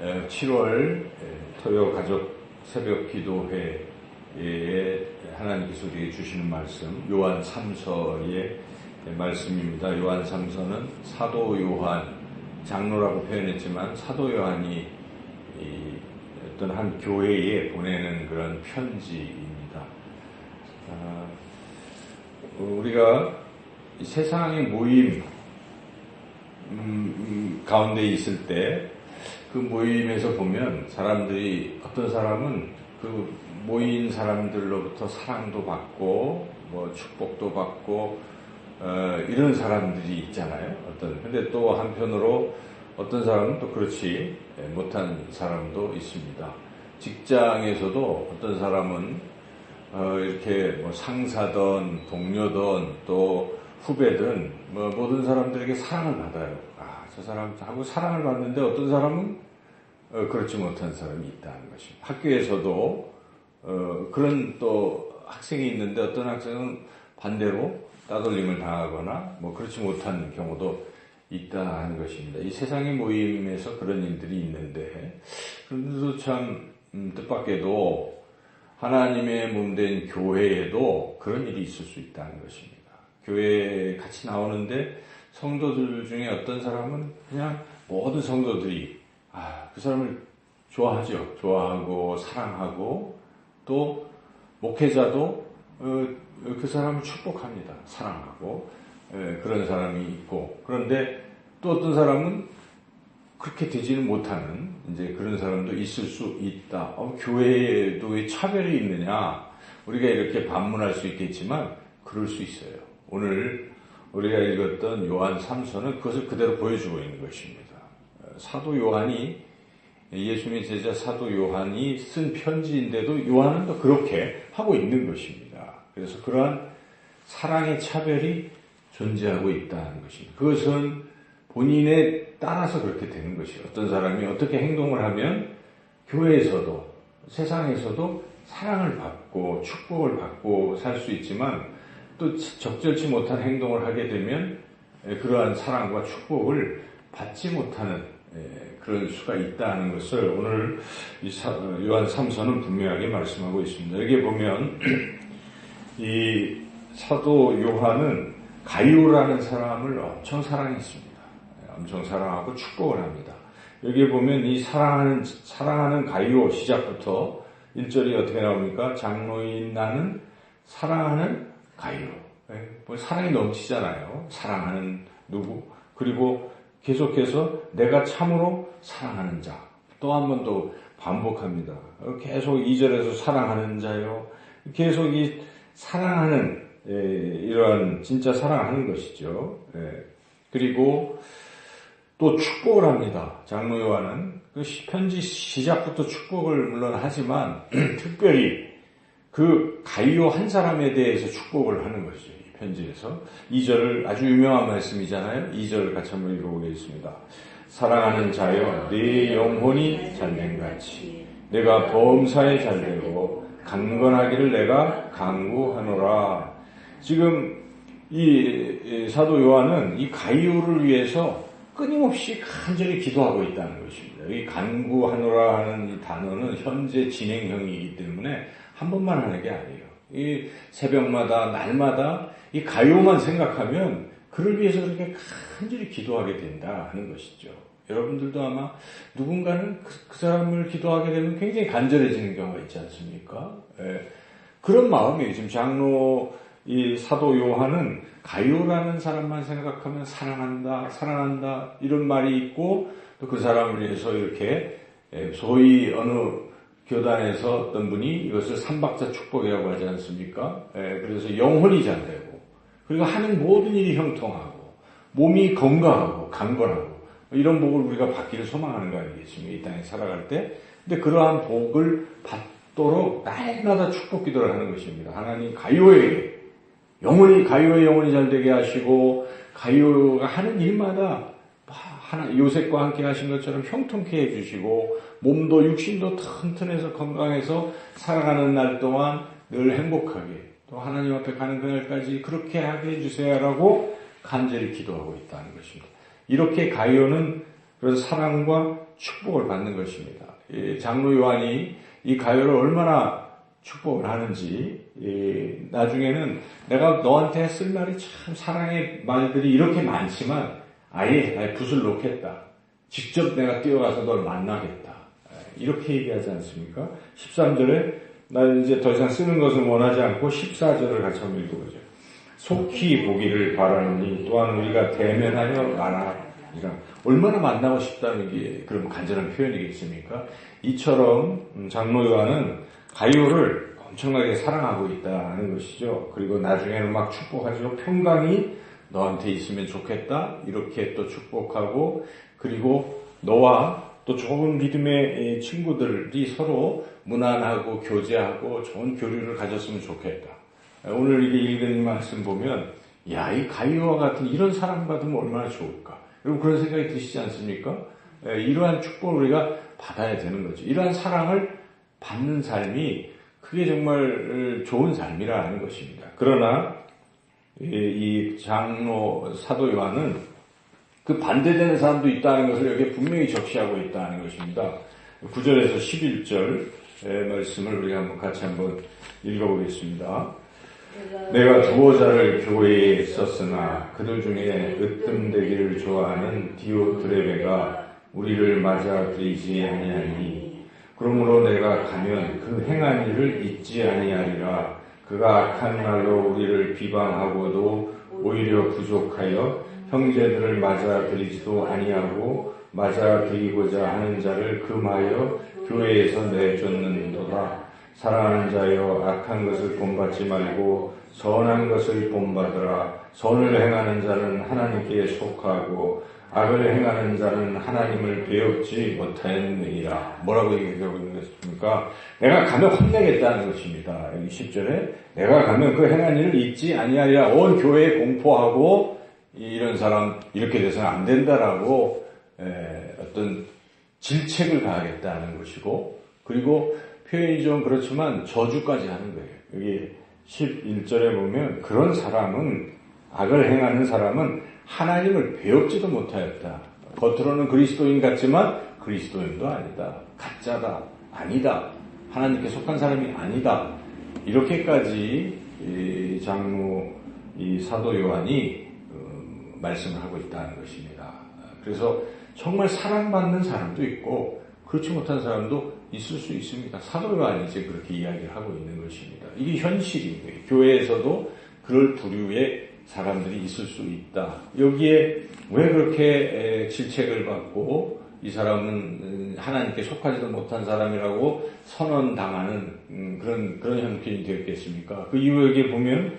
7월 토요 가족 새벽 기도회에 하나님께서 우리에게 주시는 말씀 요한 3서의 말씀입니다. 요한 3서는 사도 요한 장로라고 표현했지만 사도 요한이 어떤 한 교회에 보내는 그런 편지입니다. 아, 우리가 세상의 모임 음, 음, 가운데 있을 때 그 모임에서 보면 사람들이 어떤 사람은 그 모인 사람들로부터 사랑도 받고 뭐 축복도 받고 어, 이런 사람들이 있잖아요. 어떤 근데 또 한편으로 어떤 사람은 또 그렇지 못한 사람도 있습니다. 직장에서도 어떤 사람은 어, 이렇게 뭐 상사든 동료든 또 후배든 뭐 모든 사람들에게 사랑을 받아요. 아, 저 사람하고 사랑을 받는데 어떤 사람은 어, 그렇지 못한 사람이 있다는 것입니다. 학교에서도 어, 그런 또 학생이 있는데 어떤 학생은 반대로 따돌림을 당하거나 뭐 그렇지 못한 경우도 있다 하는 것입니다. 이 세상의 모임에서 그런 일들이 있는데 그런데도 참 음, 뜻밖에도 하나님의 몸된 교회에도 그런 일이 있을 수 있다는 것입니다. 교회에 같이 나오는데 성도들 중에 어떤 사람은 그냥 모든 성도들이 아, 그 사람을 좋아하죠. 좋아하고 사랑하고 또 목회자도 어, 그 사람을 축복합니다. 사랑하고 예, 그런 사람이 있고 그런데 또 어떤 사람은 그렇게 되지는 못하는 이제 그런 사람도 있을 수 있다. 어, 교회에도 왜 차별이 있느냐? 우리가 이렇게 반문할 수 있겠지만 그럴 수 있어요. 오늘 우리가 읽었던 요한 3서는 그것을 그대로 보여주고 있는 것입니다. 사도 요한이 예수님의 제자 사도 요한이 쓴 편지인데도 요한은 또 그렇게 하고 있는 것입니다. 그래서 그러한 사랑의 차별이 존재하고 있다는 것입니다. 그것은 본인에 따라서 그렇게 되는 것이에요. 어떤 사람이 어떻게 행동을 하면 교회에서도 세상에서도 사랑을 받고 축복을 받고 살 수 있지만 또 적절치 못한 행동을 하게 되면 그러한 사랑과 축복을 받지 못하는 그런 수가 있다는 것을 오늘 요한 3서는 분명하게 말씀하고 있습니다. 여기 보면 이 사도 요한은 가이오라는 사람을 엄청 사랑했습니다. 엄청 사랑하고 축복을 합니다. 여기 보면 이 사랑하는 사랑하는 가이오 시작부터 1절이 어떻게 나옵니까? 장로인 나는 사랑하는 가이로. 네, 뭐 사랑이 넘치잖아요. 사랑하는 누구. 그리고 계속해서 내가 참으로 사랑하는 자. 또 한 번 더 반복합니다. 계속 2절에서 사랑하는 자요. 계속 이 사랑하는 예, 이러한 진짜 사랑하는 것이죠. 예. 그리고 또 축복을 합니다. 장로 요한은 그 편지 시작부터 축복을 물론 하지만 특별히 그 가이오 한 사람에 대해서 축복을 하는 것이죠. 이 편지에서. 2절을 아주 유명한 말씀이잖아요. 2절 같이 한번 읽어보겠습니다. 사랑하는 자여 네 영혼이 잘된같이 내가 범사에 잘되고 강건하기를 내가 강구하노라. 지금 이 사도 요한은 이 가이오를 위해서 끊임없이 간절히 기도하고 있다는 것입니다. 이 간구하노라 하는 이 단어는 현재 진행형이기 때문에 한 번만 하는 게 아니에요. 이 새벽마다 날마다 이 가요만 생각하면 그를 위해서 그렇게 간절히 기도하게 된다 하는 것이죠. 여러분들도 아마 누군가는 그, 그 사람을 기도하게 되면 굉장히 간절해지는 경우가 있지 않습니까? 예. 그런 마음이에요. 지금 장로 이 사도 요한은 가요라는 사람만 생각하면 사랑한다, 사랑한다 이런 말이 있고 또 그 사람을 위해서 이렇게 예, 소위 어느 교단에서 어떤 분이 이것을 삼박자 축복이라고 하지 않습니까? 예, 그래서 영혼이 잘 되고, 그리고 하는 모든 일이 형통하고, 몸이 건강하고, 강건하고, 이런 복을 우리가 받기를 소망하는 거 아니겠습니까? 이 땅에 살아갈 때. 근데 그러한 복을 받도록 날마다 축복 기도를 하는 것입니다. 하나님 가요에게, 영혼이, 가요의 영혼이 잘 되게 하시고, 가요가 하는 일마다 하나 요셉과 함께 하신 것처럼 형통케 해주시고 몸도 육신도 튼튼해서 건강해서 살아가는 날 동안 늘 행복하게 또 하나님 앞에 가는 그날까지 그렇게 하게 해주세요라고 간절히 기도하고 있다는 것입니다. 이렇게 가이오는 그런 사랑과 축복을 받는 것입니다. 장로 요한이 이 가요를 얼마나 축복을 하는지 나중에는 내가 너한테 쓸 말이 참 사랑의 말들이 이렇게 많지만 아예, 붓을 놓겠다. 직접 내가 뛰어가서 널 만나겠다. 이렇게 얘기하지 않습니까? 13절에 나 이제 더 이상 쓰는 것을 원하지 않고 14절을 같이 한번 읽어보죠. 속히 보기를 바라느니 또한 우리가 대면하여 말하리라. 얼마나 만나고 싶다는 게 그런 간절한 표현이겠습니까? 이처럼 장로 요한은 가요를 엄청나게 사랑하고 있다는 것이죠. 그리고 나중에는 막 축복하죠. 평강이 너한테 있으면 좋겠다. 이렇게 또 축복하고 그리고 너와 또 좋은 믿음의 친구들이 서로 무난하고 교제하고 좋은 교류를 가졌으면 좋겠다. 오늘 이게 읽은 말씀 보면 야, 이 가이와 같은 이런 사람 받으면 얼마나 좋을까. 여러분 그런 생각이 드시지 않습니까? 이러한 축복을 우리가 받아야 되는 거죠. 이러한 사랑을 받는 삶이 그게 정말 좋은 삶이라는 것입니다. 그러나 이 장로 사도 요한은 그 반대되는 사람도 있다는 것을 여기에 분명히 적시하고 있다는 것입니다. 9절에서 11절 말씀을 우리가 한번 같이 한번 읽어보겠습니다. 내가 두어 자를 교회에 썼으나 그들 중에 으뜸되기를 좋아하는 디오드레베가 우리를 맞아들이지 아니하니 그러므로 내가 가면 그 행한 일을 잊지 아니하리라 그가 악한 말로 우리를 비방하고도 오히려 부족하여 형제들을 맞아들이지도 아니하고 맞아들이고자 하는 자를 금하여 교회에서 내쫓는도다. 사랑하는 자여 악한 것을 본받지 말고 선한 것을 본받으라. 선을 행하는 자는 하나님께 속하고 악을 행하는 자는 하나님을 배웠지 못하였느니라. 뭐라고 얘기하고 있는 것입니까? 내가 가면 혼내겠다는 것입니다. 여기 10절에 내가 가면 그 행한 일을 잊지 아니하리라. 온 교회에 공포하고 이런 사람 이렇게 돼서는 안 된다라고 어떤 질책을 가하겠다는 것이고 그리고 표현이 좀 그렇지만 저주까지 하는 거예요. 여기 11절에 보면 그런 사람은 악을 행하는 사람은 하나님을 배웠지도 못하였다. 겉으로는 그리스도인 같지만 그리스도인도 아니다. 가짜다. 아니다. 하나님께 속한 사람이 아니다. 이렇게까지 장로 이 사도 요한이 어, 말씀을 하고 있다는 것입니다. 그래서 정말 사랑받는 사람도 있고 그렇지 못한 사람도 있을 수 있습니다. 사도 요한이 이제 그렇게 이야기를 하고 있는 것입니다. 이게 현실인 거예요. 교회에서도 그럴 부류의 사람들이 있을 수 있다. 여기에 왜 그렇게 질책을 받고 이 사람은 음, 하나님께 속하지도 못한 사람이라고 선언당하는 음, 그런 그런 형편이 되었겠습니까? 그 이유 여기에 보면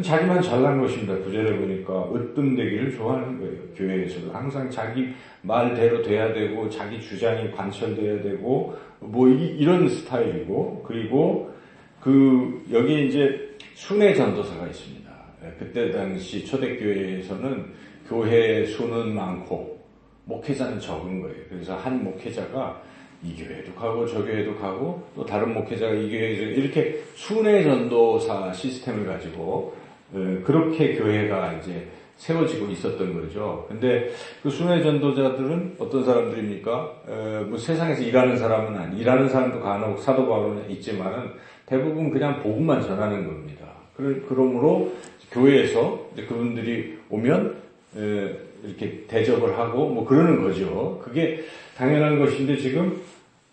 자기만 잘난 것입니다. 구절에 보니까 으뜸되기를 좋아하는 거예요. 교회에서도 항상 자기 말대로 돼야 되고 자기 주장이 관철돼야 되고 뭐 이런 스타일이고 그리고 그 여기 이제 순회 전도사가 있습니다. 예, 그때 당시 초대교회에서는 교회 수는 많고 목회자는 적은 거예요. 그래서 한 목회자가 이 교회도 가고 저 교회도 가고 또 다른 목회자가 이 교회에서 이렇게 순회 전도사 시스템을 가지고 예, 그렇게 교회가 이제 세워지고 있었던 거죠. 근데 그 순회 전도자들은 어떤 사람들입니까? 에, 뭐 세상에서 일하는 사람은 아니, 일하는 사람도 간혹 사도 바울은 있지만은 대부분 그냥 복음만 전하는 겁니다. 그러므로 교회에서 그분들이 오면 에, 이렇게 대접을 하고 뭐 그러는 거죠. 그게 당연한 것인데 지금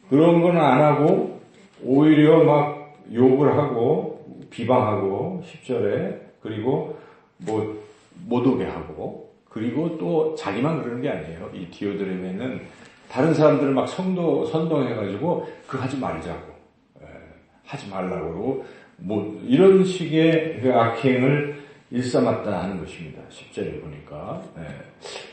그런 건 안 하고 오히려 막 욕을 하고 비방하고 10절에 그리고 뭐 못 오게 하고 그리고 또 자기만 그러는 게 아니에요. 이 디오드레메는 다른 사람들을 막 성도 선동해가지고 그 하지 말자고 에, 하지 말라고 그러고 뭐 이런 식의 그 악행을 일삼았다 하는 것입니다. 10절에 보니까 에,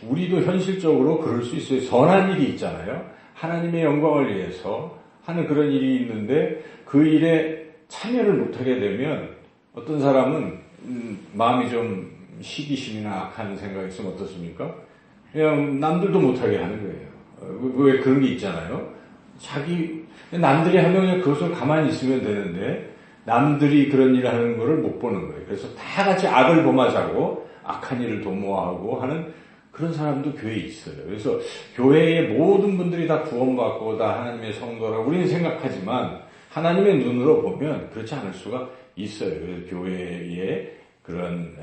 우리도 현실적으로 그럴 수 있어요. 선한 일이 있잖아요. 하나님의 영광을 위해서 하는 그런 일이 있는데 그 일에 참여를 못하게 되면 어떤 사람은 음, 마음이 좀 시기심이나 악한 생각이 있으면 어떻습니까? 그냥 남들도 못하게 하는 거예요. 어, 왜 그런 게 있잖아요. 자기 남들이 하면 그것을 가만히 있으면 되는데 남들이 그런 일을 하는 것을 못 보는 거예요. 그래서 다 같이 악을 범하자고 악한 일을 도모하고 하는 그런 사람도 교회에 있어요. 그래서 교회의 모든 분들이 다 구원받고 다 하나님의 성도라고 우리는 생각하지만 하나님의 눈으로 보면 그렇지 않을 수가 있어요. 그래서 교회에 그런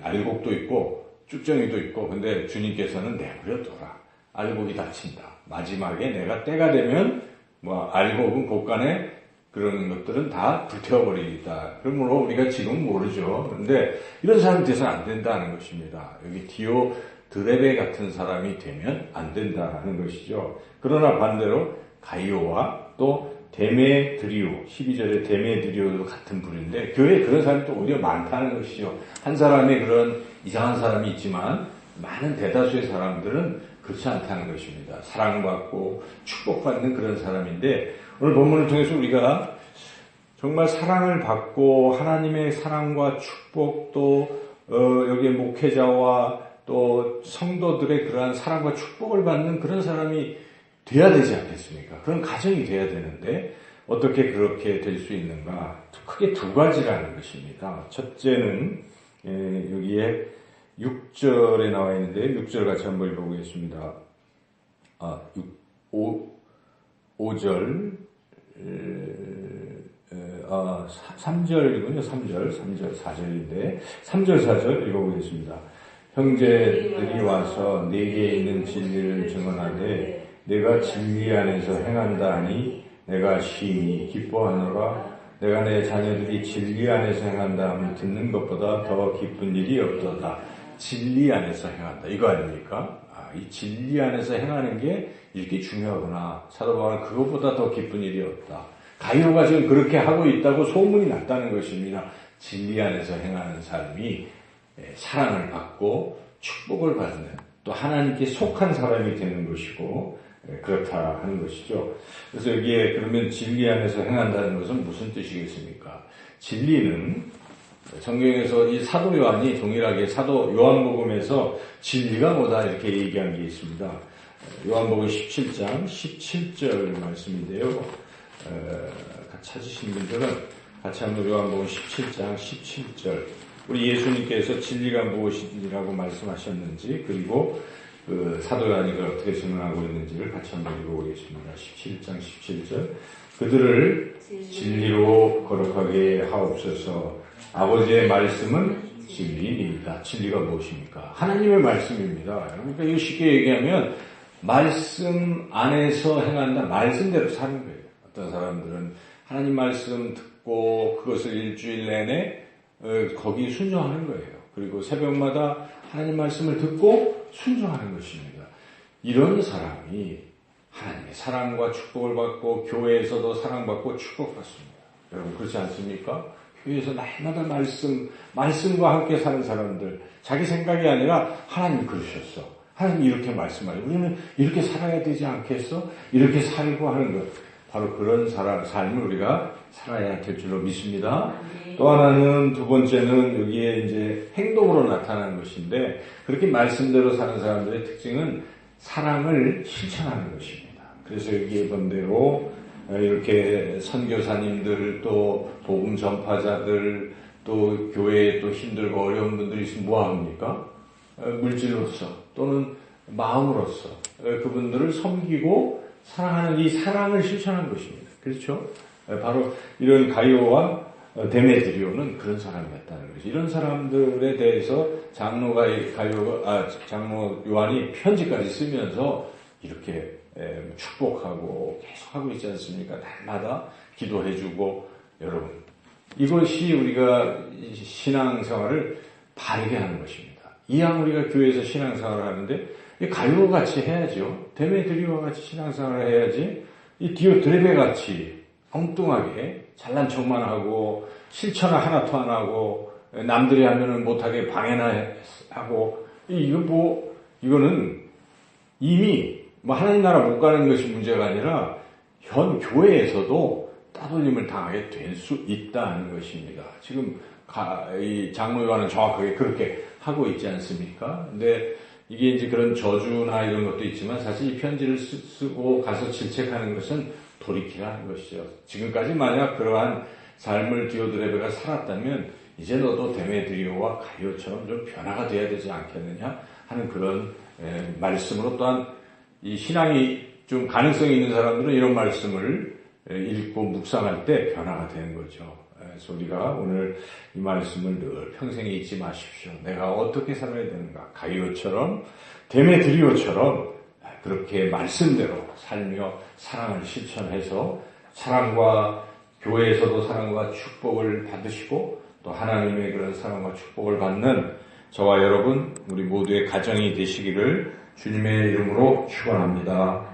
알곡도 있고 쭉정이도 있고 근데 주님께서는 내버려둬라. 알곡이 다친다. 마지막에 내가 때가 되면 뭐 알곡은 곳간에 그런 것들은 다 불태워버리겠다. 그러므로 우리가 지금 모르죠. 그런데 이런 사람이 돼서는 안 된다는 것입니다. 여기 디오 드레베 같은 사람이 되면 안 된다는 것이죠. 그러나 반대로 가이오와 또 데메드리오, 12절에 데메드리오도 같은 분인데 교회에 그런 사람이 또 오히려 많다는 것이죠. 한 사람이 그런 이상한 사람이 있지만 많은 대다수의 사람들은 그렇지 않다는 것입니다. 사랑받고 축복받는 그런 사람인데 오늘 본문을 통해서 우리가 정말 사랑을 받고 하나님의 사랑과 축복도 어, 여기에 목회자와 또 성도들의 그러한 사랑과 축복을 받는 그런 사람이 돼야 되지 않겠습니까? 그런 가정이 돼야 되는데 어떻게 그렇게 될 수 있는가? 크게 두 가지라는 것입니다. 첫째는 예, 여기에 6절에 나와 있는데 6절 같이 한번 읽어보겠습니다. 아, 6, 5, 5절 아, 3절이군요. 3절, 3절, 4절인데 3절, 4절 읽어보겠습니다. 형제들이 와서 내게 있는 진리를 증언하되 내가 진리 안에서 행한다 하니 내가 심히 기뻐하노라 내가 내 자녀들이 진리 안에서 행한다 하면 듣는 것보다 더 기쁜 일이 없도다. 진리 안에서 행한다. 이거 아닙니까? 아, 이 진리 안에서 행하는 게 이렇게 중요하구나. 사도 바울은 그것보다 더 기쁜 일이 없다. 가이로가 지금 그렇게 하고 있다고 소문이 났다는 것입니다. 진리 안에서 행하는 삶이 예, 사랑을 받고 축복을 받는 또 하나님께 속한 사람이 되는 것이고 예, 그렇다 하는 것이죠. 그래서 여기에 그러면 진리 안에서 행한다는 것은 무슨 뜻이겠습니까? 진리는 성경에서 이 사도 요한이 동일하게 사도 요한복음에서 진리가 뭐다 이렇게 얘기한 게 있습니다. 요한복음 17장 17절 말씀인데요. 찾으신 분들은 같이 한번 요한복음 17장 17절 우리 예수님께서 진리가 무엇이라고 말씀하셨는지 그리고 그 사도 요한이가 어떻게 증언하고 있는지를 같이 한번 읽어보겠습니다. 17장 17절 그들을 진리로 거룩하게 하옵소서 아버지의 말씀은 진리입니다. 진리가 무엇입니까? 하나님의 말씀입니다. 그러니까 이거 쉽게 얘기하면 말씀 안에서 행한다. 말씀대로 사는 거예요. 어떤 사람들은 하나님 말씀 듣고 그것을 일주일 내내 어, 거기 순종하는 거예요. 그리고 새벽마다 하나님 말씀을 듣고 순종하는 것입니다. 이런 사람이 하나님의 사랑과 축복을 받고 교회에서도 사랑받고 축복받습니다. 여러분 그렇지 않습니까? 교회에서 날마다 말씀, 말씀과 함께 사는 사람들, 자기 생각이 아니라 하나님 그러셨어. 하나님 이렇게 말씀하죠. 우리는 이렇게 살아야 되지 않겠어? 이렇게 살고 하는 것. 바로 그런 사람, 삶을 우리가 살아야 될 줄로 믿습니다. 또 하나는 두 번째는 여기에 이제 행동으로 나타나는 것인데 그렇게 말씀대로 사는 사람들의 특징은 사랑을 실천하는 것입니다. 그래서 여기에 본 대로 이렇게 선교사님들 또 복음 전파자들 또 교회에 또 힘들고 어려운 분들이 있으면 뭐 합니까? 물질로서 또는 마음으로서 그분들을 섬기고 사랑하는 이 사랑을 실천하는 것입니다. 그렇죠? 바로 이런 가이오와 데메드리오는 그런 사람이었다는 거죠. 이런 사람들에 대해서 장로가 가이오가 아 장로 요한이 편지까지 쓰면서 이렇게 축복하고 계속 하고 있지 않습니까? 날마다 기도해주고 여러분 이것이 우리가 신앙생활을 바르게 하는 것입니다. 이왕 우리가 교회에서 신앙생활을 하는데 가이오 같이 해야죠. 데메드리오와 같이 신앙생활을 해야지. 이 디오드레베 같이 엉뚱하게 잘난 척만 하고 실천을 하나도 안 하고 남들이 하면은 못하게 방해나 하고 이거 뭐 이거는 이미 뭐 하나님 나라 못 가는 것이 문제가 아니라 현 교회에서도 따돌림을 당하게 될 수 있다는 것입니다. 지금 이 장로요한은 정확하게 그렇게 하고 있지 않습니까? 근데 이게 이제 그런 저주나 이런 것도 있지만 사실 이 편지를 쓰고 가서 질책하는 것은 돌이키라는 것이죠. 지금까지 만약 그러한 삶을 디오드레베가 살았다면 이제 너도 데메드리오와 가이오처럼 좀 변화가 돼야 되지 않겠느냐 하는 그런 에, 말씀으로 또한 이 신앙이 좀 가능성이 있는 사람들은 이런 말씀을 에, 읽고 묵상할 때 변화가 되는 거죠. 에, 그래서 우리가 오늘 이 말씀을 늘 평생에 잊지 마십시오. 내가 어떻게 살아야 되는가. 가이오처럼 데메드리오처럼 그렇게 말씀대로 살며 사랑을 실천해서 사랑과 교회에서도 사랑과 축복을 받으시고 또 하나님의 그런 사랑과 축복을 받는 저와 여러분 우리 모두의 가정이 되시기를 주님의 이름으로 축원합니다.